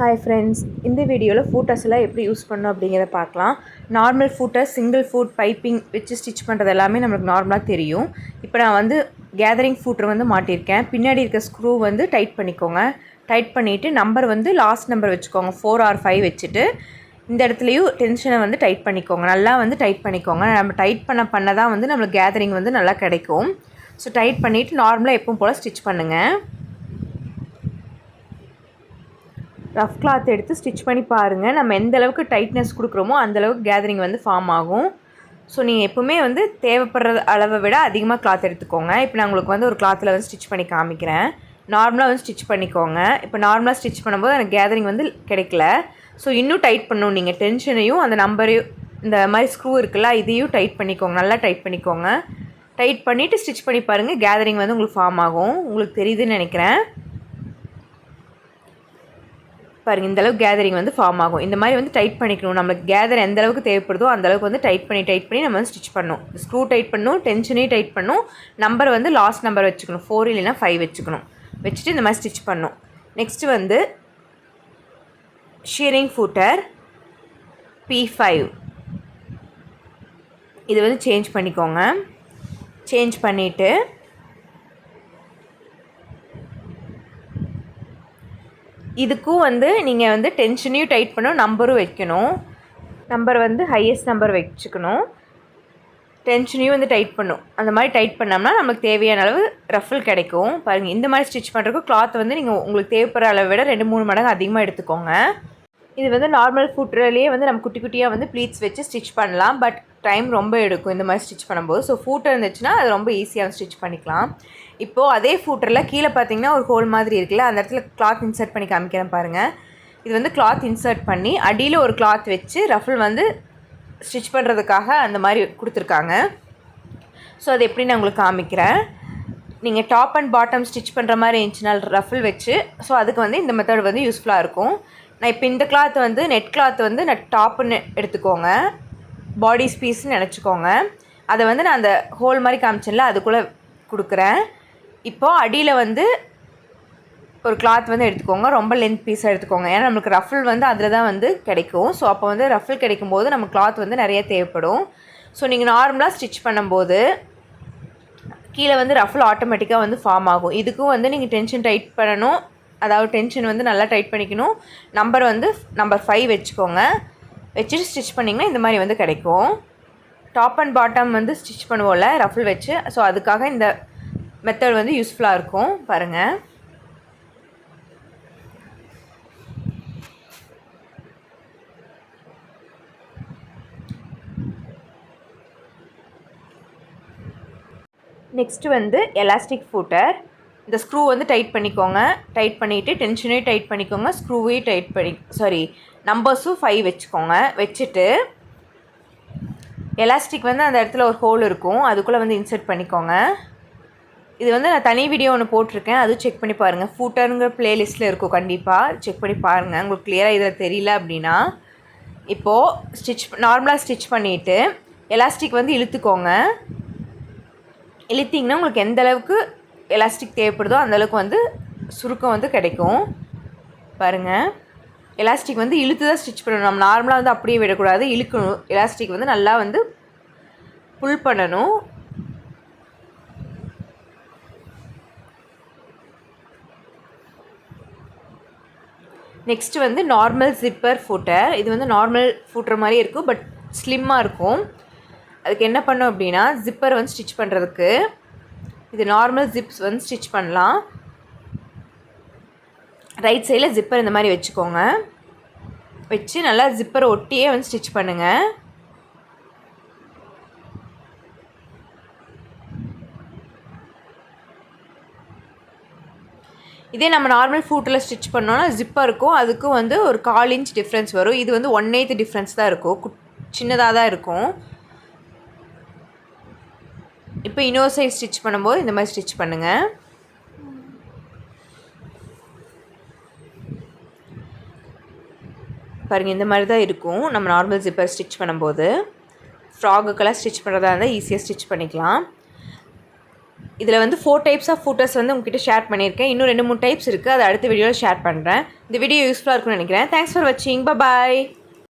Hi friends இந்த வீடியோவில் ஃபூட்டர்ஸ் எல்லாம் எப்படி யூஸ் பண்ணணும் அப்படிங்கிறத பார்க்கலாம். Normal footer single foot piping வச்சு ஸ்டிச் பண்ணுறது எல்லாமே நம்மளுக்கு நார்மலாக தெரியும். இப்போ நான் வந்து கேதரிங் ஃபூட்டர் வந்து மாட்டியிருக்கேன். பின்னாடி இருக்க ஸ்க்ரூ வந்து டைட் பண்ணிக்கோங்க. டைட் பண்ணிவிட்டு நம்பர் வந்து லாஸ்ட் நம்பர் வச்சுக்கோங்க. ஃபோர் ஆர் ஃபைவ் வச்சுட்டு இந்த இடத்துலையும் டென்ஷனை வந்து டைட் பண்ணிக்கோங்க. நல்லா வந்து டைட் பண்ணிக்கோங்க. நம்ம டைட் பண்ண பண்ண தான் வந்து நம்மளுக்கு கேதரிங் வந்து நல்லா கிடைக்கும். ஸோ டைட் பண்ணிவிட்டு நார்மலாக எப்பவும் போல் ஸ்டிச் பண்ணுங்கள் ரஃப் கிளாத் எடுத்து ஸ்டிச் பண்ணி பாருங்கள் நம்ம எந்த அளவுக்கு டைட்னஸ் கொடுக்குறோமோ அந்தளவுக்கு கேதரிங் வந்து ஃபார்ம் ஆகும். ஸோ நீங்கள் எப்போவுமே வந்து தேவைப்படுற அளவை விட அதிகமாக கிளாத் எடுத்துக்கோங்க. இப்போ நான் உங்களுக்கு வந்து ஒரு கிளாத்தில் வந்து ஸ்டிச் பண்ணி காமிக்கிறேன். நார்மலாக வந்து ஸ்டிச் பண்ணிக்கோங்க. இப்போ நார்மலாக ஸ்டிச் பண்ணும்போது எனக்கு கேதரிங் வந்து கிடைக்கல. ஸோ இன்னும் டைட் பண்ணணும். நீங்கள் டென்ஷனையும் அந்த நம்பரையும் இந்த மாதிரி ஸ்க்ரூ இருக்குல்ல இதையும் டைட் பண்ணிக்கோங்க. நல்லா டைட் பண்ணிக்கோங்க. டைட் பண்ணிவிட்டு ஸ்டிச் பண்ணி பாருங்கள் கேதரிங் வந்து உங்களுக்கு ஃபார்ம் ஆகும். உங்களுக்கு தெரியுதுன்னு நினைக்கிறேன். பாருங்கள் இந்த அளவுக்கு கேதரிங் வந்து ஃபார்ம் ஆகும். இந்த மாதிரி வந்து டைட் பண்ணிக்கணும். நம்மளுக்கு கேதர் எந்த அளவுக்கு தேவைப்படுதோ அந்த அளவுக்கு வந்து டைட் பண்ணி டைட் பண்ணி நம்ம வந்து ஸ்டிச் பண்ணணும். ஸ்க்ரூ டைட் பண்ணும் டென்ஷனையும் டைட் பண்ணும் நம்பர் வந்து லாஸ்ட் நம்பர் வச்சுக்கணும். ஃபோர் இல்லைன்னா ஃபைவ் வச்சுக்கணும். வச்சுட்டு இந்த மாதிரி ஸ்டிச் பண்ணணும். நெக்ஸ்ட்டு வந்து ஷியரிங் ஃபூட்டர் பி ஃபைவ் இது வந்து சேஞ்ச் பண்ணிக்கோங்க. சேஞ்ச் பண்ணிவிட்டு இதுக்கும் வந்து நீங்கள் வந்து டென்ஷனையும் டைட் பண்ணணும் நம்பரும் வைக்கணும். நம்பர் வந்து ஹையஸ்ட் நம்பர் வச்சுக்கணும். டென்ஷனையும் வந்து டைட் பண்ணும். அந்த மாதிரி டைட் பண்ணோம்னா நமக்கு தேவையான அளவு ரஃபில் கிடைக்கும். பாருங்கள் இந்த மாதிரி ஸ்டிச் பண்ணுறதுக்கு கிளாத் வந்து நீங்கள் உங்களுக்கு தேவைப்படுற அளவை விட ரெண்டு மூணு மடங்கு அதிகமாக எடுத்துக்கோங்க. இது வந்து நார்மல் ஃபுட்லேயே வந்து நம்ம குட்டி குட்டியாக வந்து ப்ளீட்ஸ் வச்சு ஸ்டிச் பண்ணலாம். பட் டைம் ரொம்ப எடுக்கும் இந்த மாதிரி ஸ்டிச் பண்ணும்போது. ஸோ ஃபூட்டர் இருந்துச்சுன்னா அது ரொம்ப ஈஸியாக ஸ்டிச் பண்ணிக்கலாம். இப்போது அதே ஃபூட்டரில் கீழே பார்த்தீங்கன்னா ஒரு ஹோல் மாதிரி இருக்குல்ல அந்த இடத்துல கிளாத் இன்சர்ட் பண்ணி காமிக்கிறேன் பாருங்கள் இது வந்து கிளாத் இன்சர்ட் பண்ணி அடியில் ஒரு கிளாத் வச்சு ரஃபில் வந்து ஸ்டிச் பண்ணுறதுக்காக அந்த மாதிரி கொடுத்துருக்காங்க. ஸோ அது எப்படி நான் உங்களுக்கு காமிக்கிறேன். நீங்கள் டாப் அண்ட் பாட்டம் ஸ்டிச் பண்ணுற மாதிரி இருந்துச்சுன்னா ரஃபில் வச்சு ஸோ அதுக்கு வந்து இந்த மெத்தட் வந்து யூஸ்ஃபுல்லாக இருக்கும். நான் இப்போ இந்த கிளாத் வந்து நெட் கிளாத் வந்து நான் டாப்புன்னு எடுத்துக்கோங்க. பாடி ஸ்பீஸ்ன்னு நினச்சிக்கோங்க. அதை வந்து நான் அந்த ஹோல் மாதிரி காமிச்சேன்ல அதுக்குள்ளே கொடுக்குறேன். இப்போது அடியில் வந்து ஒரு கிளாத் வந்து எடுத்துக்கோங்க. ரொம்ப லென்த் பீஸாக எடுத்துக்கோங்க. ஏன்னா நம்மளுக்கு ரஃபில் வந்து அதில் தான் வந்து கிடைக்கும். ஸோ அப்போ வந்து ரஃபில் கிடைக்கும் போது நம்ம கிளாத் வந்து நிறைய தேவைப்படும். ஸோ நீங்கள் நார்மலாக ஸ்டிச் பண்ணும்போது கீழே வந்து ரஃபில் ஆட்டோமேட்டிக்காக வந்து ஃபார்ம் ஆகும். இதுக்கும் வந்து நீங்கள் டென்ஷன் டைட் பண்ணணும். அதாவது டென்ஷன் வந்து நல்லா டைட் பண்ணிக்கணும். நம்பர் வந்து நம்பர் ஃபைவ் வச்சுக்கோங்க. வச்சுட்டு ஸ்டிச் பண்ணிங்கன்னா இந்த மாதிரி வந்து கிடைக்கும். டாப் அண்ட் பாட்டம் வந்து ஸ்டிச் பண்ணுவோம்ல ரஃபில் வச்சு. ஸோ அதுக்காக இந்த மெத்தட் வந்து யூஸ்ஃபுல்லாக இருக்கும். பாருங்கள் நெக்ஸ்ட்டு வந்து எலாஸ்டிக் ஃபூட்டர் இந்த ஸ்க்ரூ வந்து டைட் பண்ணிக்கோங்க. டைட் பண்ணிவிட்டு டென்ஷனையும் டைட் பண்ணிக்கோங்க. ஸ்க்ரூவையும் டைட் பண்ணி சாரி நம்பர்ஸும் ஃபைவ் வச்சுக்கோங்க. வச்சுட்டு எலாஸ்டிக் வந்து அந்த இடத்துல ஒரு ஹோல் இருக்கும். அதுக்குள்ளே வந்து இன்சர்ட் பண்ணிக்கோங்க. இது வந்து நான் தனி வீடியோ ஒன்று போட்டிருக்கேன். அதுவும் செக் பண்ணி பாருங்கள் ஃபூட்டருங்கிற ப்ளேலிஸ்ட்டில் இருக்கும் கண்டிப்பாக செக் பண்ணி பாருங்கள் உங்களுக்கு கிளியராக இதில் தெரியல அப்படின்னா இப்போது ஸ்டிச் நார்மலாக ஸ்டிச் பண்ணிவிட்டு எலாஸ்டிக் வந்து இழுத்துக்கோங்க. இழுத்திங்கன்னா உங்களுக்கு எந்த அளவுக்கு எலாஸ்டிக் தேவைப்படுதோ அந்தளவுக்கு வந்து சுருக்கம் வந்து கிடைக்கும். பாருங்கள் எலாஸ்டிக் வந்து இழுத்து தான் ஸ்டிச் பண்ணணும். நம்ம நார்மலாக வந்து அப்படியே விடக்கூடாது. இழுக்கணும். எலாஸ்டிக் வந்து நல்லா வந்து புல் பண்ணணும். நெக்ஸ்ட்டு வந்து நார்மல் ஜிப்பர் ஃபூட்டர் இது வந்து நார்மல் ஃபூட்டர் மாதிரி இருக்கும் பட் ஸ்லிம்மாக இருக்கும். அதுக்கு என்ன பண்ணும் அப்படின்னா ஜிப்பர் வந்து ஸ்டிச் பண்ணுறதுக்கு இது நார்மல் ஜிப்ஸ் வந்து ஸ்டிச் பண்ணலாம். ரைட் சைடில் ஜிப்பர் இந்த மாதிரி வச்சுக்கோங்க. வச்சு நல்லா ஜிப்பரை ஒட்டியே வந்து ஸ்டிச் பண்ணுங்கள் இதே நம்ம நார்மல் ஃபூட்டில் ஸ்டிச் பண்ணோன்னா ஜிப்பாக இருக்கும். அதுக்கும் வந்து ஒரு கால் இன்ச் டிஃப்ரென்ஸ் வரும். இது வந்து ஒன் எய்த் டிஃப்ரென்ஸ் தான் இருக்கும். குட் சின்னதாக தான் இருக்கும். இப்போ இன்னொரு சைட் ஸ்டிச் பண்ணும்போது இந்த மாதிரி ஸ்டிச் பண்ணுங்கள் பாருங்கள் இந்த மாதிரி தான் இருக்கும். நம்ம நார்மல் ஜிப்பர் ஸ்டிச் பண்ணும்போது. ஃப்ராகுக்கெல்லாம் ஸ்டிச் பண்ணுறதா இருந்தால் ஈஸியாக ஸ்டிச் பண்ணிக்கலாம். இதில் வந்து ஃபோர் டைப்ஸ் ஆஃப் ஃபோட்டோஸ் வந்து உங்ககிட்ட ஷேர் பண்ணியிருக்கேன். இன்னும் ரெண்டு மூணு டைப்ஸ் இருக்குது அதை அடுத்த வீடியோவில் ஷேர் பண்ணுறேன் இந்த வீடியோ யூஸ்ஃபுல்லாக இருக்கும்னு நினைக்கிறேன். தேங்க்ஸ் ஃபார் வாட்சிங் பாய்